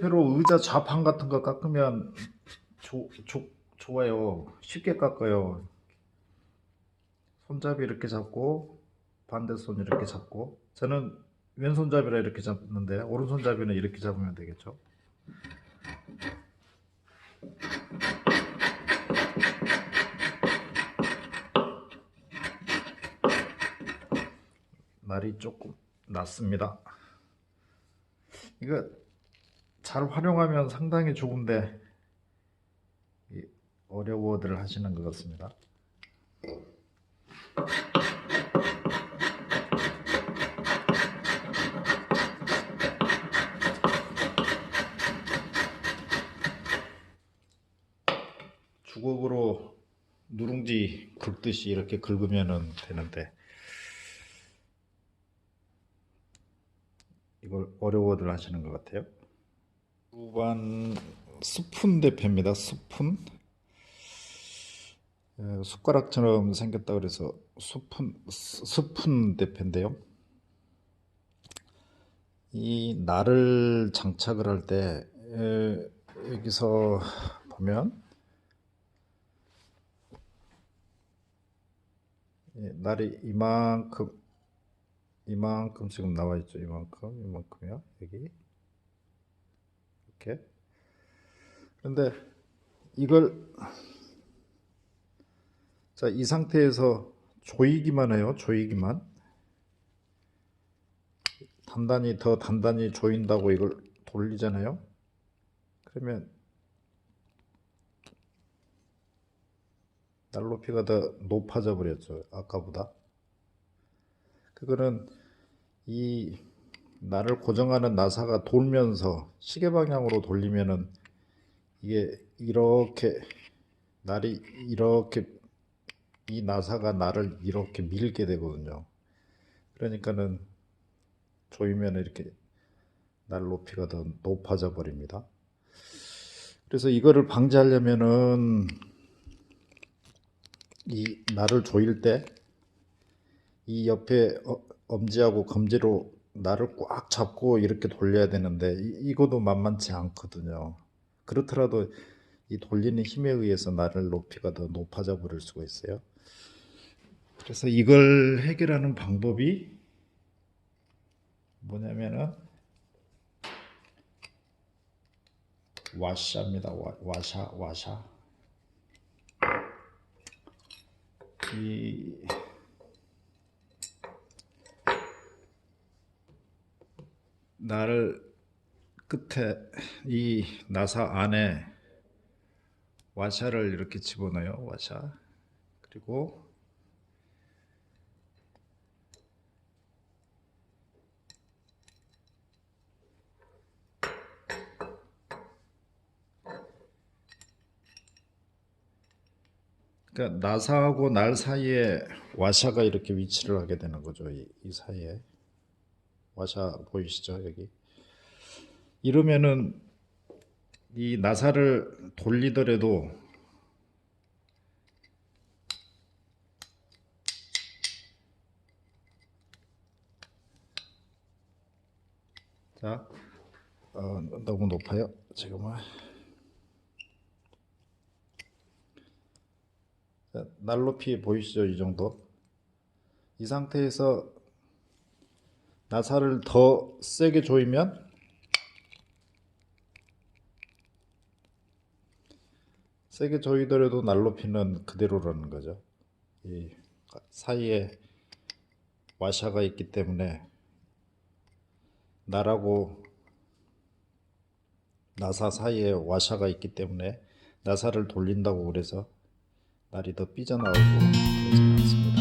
대로 의자 좌판 같은 거 깎으면 조, 조, 좋아요. 쉽게 깎아요. 손잡이 이렇게 잡고 반대 손 이렇게 잡고 저는 왼손잡이라 이렇게 잡는데 오른손잡이는 이렇게 잡으면 되겠죠. 날이 조금 낮습니다. 이거 잘 활용하면 상당히 좋은데 이 어려워들 하시는 것 같습니다. 주걱으로 누룽지 긁듯이 이렇게 긁으면 되는데 이걸 어려워들 하시는 것 같아요. 후반 스푼 대패입니다. 스푼 에, 숟가락처럼 생겼다 그래서 스푼 스- 스푼 대패인데요. 이 날을 장착을 할 때 여기서 보면 예, 날이 이만큼 이만큼 지금 나와 있죠. 이만큼 이만큼이요. 여기 이렇게. 그런데 이걸 자, 이 상태에서 조이기만 해요. 조이기만. 단단히 더 단단히 조인다고 이걸 돌리잖아요. 그러면 날 높이가 더 높아져 버렸죠. 아까보다. 그거는 이 날을 고정하는 나사가 돌면서 시계 방향으로 돌리면은 이게 이렇게 날이 이렇게 이 나사가 날을 이렇게 밀게 되거든요. 그러니까는 조이면 이렇게 날 높이가 더 높아져 버립니다. 그래서 이거를 방지하려면은 이 날을 조일 때 이 옆에 어- 엄지하고 검지로 날을 꽉 잡고 이렇게 돌려야 되는데 이, 이것도 만만치 않거든요. 그렇더라도 이 돌리는 힘에 의해서 날을 높이가 더 높아져 버릴 수가 있어요. 그래서 이걸 해결하는 방법이 뭐냐면은 와샤입니다. 와, 와샤 와샤. 이 나를 끝에 이 나사 안에 와샤를 이렇게 집어넣어요. 와샤. 그리고 그러니까 나사하고 날 사이에 와샤가 이렇게 위치를 하게 되는 거죠. 이, 이 사이에 와샤 보이시죠 여기? 이러면은 이 나사를 돌리더라도 자 어, 너무 높아요. 지금은. 자, 날 높이 보이시죠 이 정도? 이 상태에서 나사를 더 세게 조이면 세게 조이더라도 날 높이는 그대로라는 거죠. 이 사이에 와샤가 있기 때문에 날하고 나사 사이에 와샤가 있기 때문에 나사를 돌린다고 그래서 날이 더 삐져나오고 그러지 않습니다.